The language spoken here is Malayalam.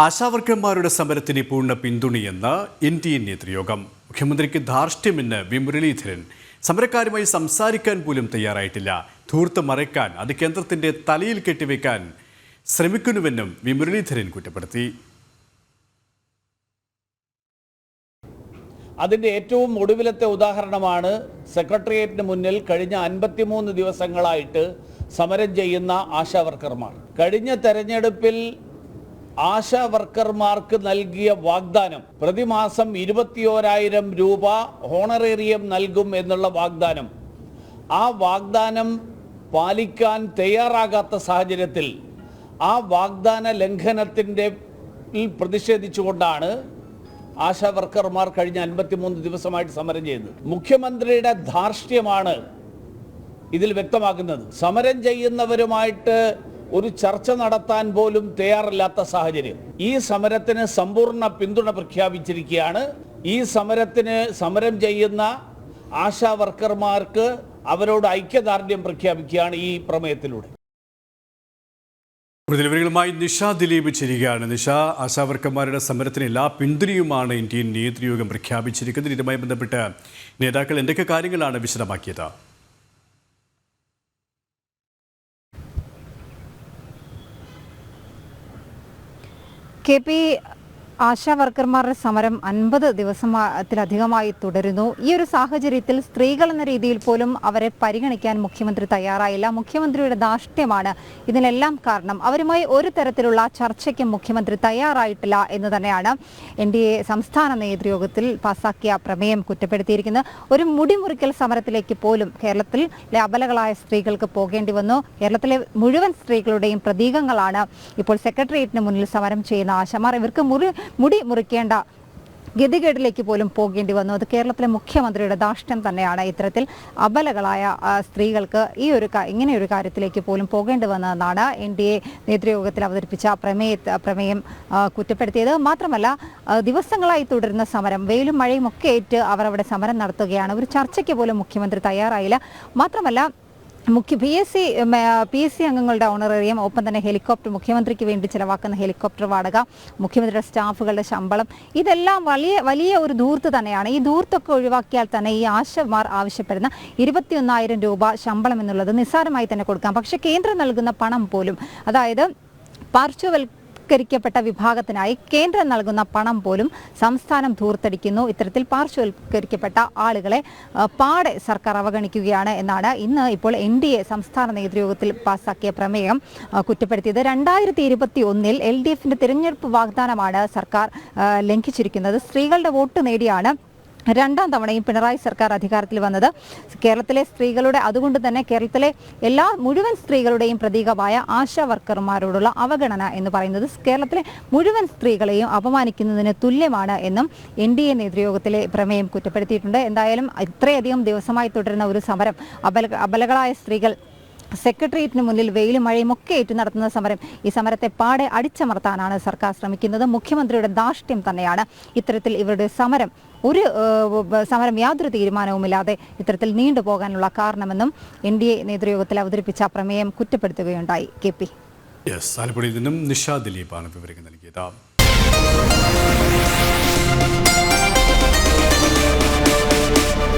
ആശാവർക്കർമാരുടെ സമരത്തിന് പൂർണ പിന്തുണയെന്ന് എൻ ഡി എ നേതൃയോഗം. മുഖ്യമന്ത്രിക്ക് ധാർഷ്ട്യമെന്ന് വി മുരളീധരൻ സമരക്കാരുമായി സംസാരിക്കാൻ പോലും തയ്യാറായിട്ടില്ല. ധൂർത്ത് മറയ്ക്കാൻ അത് കേന്ദ്രത്തിന്റെ തലയിൽ കെട്ടിവെക്കാൻ ശ്രമിക്കുന്നുവെന്നും വി മുരളീധരൻ കുറ്റപ്പെടുത്തി. അതിന്റെ ഏറ്റവും ഒടുവിലത്തെ ഉദാഹരണമാണ് സെക്രട്ടേറിയറ്റിന് മുന്നിൽ കഴിഞ്ഞ അൻപത്തിമൂന്ന് ദിവസങ്ങളായിട്ട് സമരം ചെയ്യുന്ന ആശാവർക്കർമാർ. കഴിഞ്ഞ തെരഞ്ഞെടുപ്പിൽ ആശാ വർക്കർമാർക്ക് നൽകിയ വാഗ്ദാനം പ്രതിമാസം ഇരുപത്തിയോരായിരം രൂപ ഹോണറേറിയം നൽകും എന്നുള്ള വാഗ്ദാനം. ആ വാഗ്ദാനം പാലിക്കാൻ തയ്യാറാകാത്ത സാഹചര്യത്തിൽ ആ വാഗ്ദാന ലംഘനത്തിന്റെ പ്രതിഷേധിച്ചുകൊണ്ടാണ് ആശാ വർക്കർമാർ കഴിഞ്ഞ അൻപത്തിമൂന്ന് ദിവസമായിട്ട് സമരം ചെയ്യുന്നത്. മുഖ്യമന്ത്രിയുടെ ധാർഷ്ട്യമാണ് ഇതിൽ വ്യക്തമാക്കുന്നത്. സമരം ചെയ്യുന്നവരുമായിട്ട് ഒരു ചർച്ച നടത്താൻ പോലും തയ്യാറില്ലാത്ത സാഹചര്യം. ഈ സമരത്തിന് സമ്പൂർണ പിന്തുണ പ്രഖ്യാപിച്ചിരിക്കുകയാണ്. ഈ സമരത്തിന് സമരം ചെയ്യുന്ന ആശാ വർക്കർമാർക്ക് അവരോട് ഐക്യദാർഢ്യം പ്രഖ്യാപിക്കുകയാണ് ഈ പ്രമേയത്തിലൂടെ. വിവരങ്ങളുമായി നിഷ ദിലീപ് ചേരുകയാണ് നിഷ ആശാവർക്കന്മാരുടെ സമരത്തിന് എല്ലാ പിന്തുണയുമാണ് ഇന്ത്യൻ നേതൃയോഗം പ്രഖ്യാപിച്ചിരിക്കുന്നത്. ഇതുമായി ബന്ധപ്പെട്ട് നേതാക്കൾ എന്തൊക്കെ കാര്യങ്ങളാണ് വിശദമാക്കിയത്? കെ പി ആശാ വർക്കർമാരുടെ സമരം അൻപത് ദിവസത്തിലധികമായി തുടരുന്നു. ഈ ഒരു സാഹചര്യത്തിൽ സ്ത്രീകൾ എന്ന രീതിയിൽ പോലും അവരെ പരിഗണിക്കാൻ മുഖ്യമന്ത്രി തയ്യാറായില്ല. മുഖ്യമന്ത്രിയുടെ ധാർഷ്ട്യമാണ് ഇതിനെല്ലാം കാരണം. അവരുമായി ഒരു തരത്തിലുള്ള ചർച്ചയ്ക്ക് മുഖ്യമന്ത്രി തയ്യാറായിട്ടില്ല എന്ന് തന്നെയാണ് എൻ ഡി എ സംസ്ഥാന നേതൃയോഗത്തിൽ പാസാക്കിയ പ്രമേയം കുറ്റപ്പെടുത്തിയിരിക്കുന്നത്. ഒരു മുടിമുറിക്കൽ സമരത്തിലേക്ക് പോലും കേരളത്തിൽ അബലകളായ സ്ത്രീകൾക്ക് പോകേണ്ടി വന്നു. കേരളത്തിലെ മുഴുവൻ സ്ത്രീകളുടെയും പ്രതീകങ്ങളാണ് ഇപ്പോൾ സെക്രട്ടേറിയറ്റിന് മുന്നിൽ സമരം ചെയ്യുന്ന ആശമാർ. ഇവർക്ക് മുറി മുടി മുറിക്കേണ്ട ഗതികേടിലേക്ക് പോലും പോകേണ്ടി വന്നു. അത് കേരളത്തിലെ മുഖ്യമന്ത്രിയുടെ ദാഷ്ട്യം തന്നെയാണ് ഇത്തരത്തിൽ അബലകളായ സ്ത്രീകൾക്ക് ഈ ഒരു ഇങ്ങനെ ഇങ്ങനെയൊരു കാര്യത്തിലേക്ക് പോലും പോകേണ്ടി വന്നതെന്നാണ് എൻ ഡി എ നേതൃയോഗത്തിൽ അവതരിപ്പിച്ച പ്രമേയ പ്രമേയം കുറ്റപ്പെടുത്തിയത്. മാത്രമല്ല ദിവസങ്ങളായി തുടരുന്ന സമരം വെയിലും മഴയും ഒക്കെ ഏറ്റ് അവർ അവിടെ സമരം നടത്തുകയാണ്. ഒരു ചർച്ചയ്ക്ക് പോലും മുഖ്യമന്ത്രി തയ്യാറായില്ല. മാത്രമല്ല മുഖ്യ P S C P S C അംഗങ്ങളുടെ ഓണറേറിയം ഒപ്പം തന്നെ ഹെലികോപ്റ്റർ മുഖ്യമന്ത്രിക്ക് വേണ്ടി ചിലവാക്കുന്ന ഹെലികോപ്റ്റർ വാടക മുഖ്യമന്ത്രിയുടെ സ്റ്റാഫുകളുടെ ശമ്പളം. ഇതെല്ലാം വലിയ വലിയ ഒരു ദൂർത്ത് തന്നെയാണ്. ഈ ദൂർത്തൊക്കെ ഒഴിവാക്കിയാൽ തന്നെ ഈ ആശമാർ ആവശ്യപ്പെടുന്ന ഇരുപത്തിയൊന്നായിരം രൂപ ശമ്പളം എന്നുള്ളത് നിസ്സാരമായി തന്നെ കൊടുക്കാം. പക്ഷേ കേന്ദ്രം നൽകുന്ന പണം പോലും അതായത് പാർശ്വവൽ പാർശ്വവൽക്കരിക്കപ്പെട്ട വിഭാഗത്തിനായി കേന്ദ്രം നൽകുന്ന പണം പോലും സംസ്ഥാനം ധൂർത്തടിക്കുന്നു. ഇത്തരത്തിൽ പാർശ്വവൽക്കരിക്കപ്പെട്ട ആളുകളെ പാടെ സർക്കാർ അവഗണിക്കുകയാണ് എന്നാണ് ഇന്ന് ഇപ്പോൾ എൻ ഡി എ സംസ്ഥാന നേതൃയോഗത്തിൽ പാസാക്കിയ പ്രമേയം കുറ്റപ്പെടുത്തിയത്. രണ്ടായിരത്തി ഇരുപത്തി ഒന്നിൽ എൽ ഡി എഫിന്റെ തിരഞ്ഞെടുപ്പ് വാഗ്ദാനമാണ് സർക്കാർ ലംഘിച്ചിരിക്കുന്നത്. സ്ത്രീകളുടെ വോട്ട് നേടിയാണ് രണ്ടാം തവണയും പിണറായി സർക്കാർ അധികാരത്തിൽ വന്നത് കേരളത്തിലെ സ്ത്രീകളുടെ അതുകൊണ്ട് തന്നെ കേരളത്തിലെ എല്ലാ മുഴുവൻ സ്ത്രീകളുടെയും പ്രതീകമായ ആശാ വർക്കർമാരോടുള്ള അവഗണന എന്ന് പറയുന്നത് കേരളത്തിലെ മുഴുവൻ സ്ത്രീകളെയും അപമാനിക്കുന്നതിന് തുല്യമാണ് എന്നും എൻ ഡി എ നേതൃയോഗത്തിലെ പ്രമേയം കുറ്റപ്പെടുത്തിയിട്ടുണ്ട്. എന്തായാലും ഇത്രയധികം ദിവസമായി തുടരുന്ന ഒരു സമരം അബല അബലകളായ സ്ത്രീകൾ സെക്രട്ടേറിയറ്റിന് മുന്നിൽ വെയിലും മഴയും ഒക്കെ ഏറ്റു നടത്തുന്ന സമരം. ഈ സമരത്തെ പാടെ അടിച്ചമർത്താനാണ് സർക്കാർ ശ്രമിക്കുന്നത്. മുഖ്യമന്ത്രിയുടെ ധാർഷ്ട്യം തന്നെയാണ് ഇത്തരത്തിൽ ഇവരുടെ സമരം. ഒരു സമരം യാതൊരു തീരുമാനവുമില്ലാതെ ഇത്തരത്തിൽ നീണ്ടുപോകാനുള്ള കാരണമെന്നും എൻ ഡി എ നേതൃയോഗത്തിൽ അവതരിപ്പിച്ച പ്രമേയം കുറ്റപ്പെടുത്തുകയുണ്ടായി. K P. നിന്നും നിഷാ ദിലീപാണ് വിവരങ്ങൾ നൽകിയത്.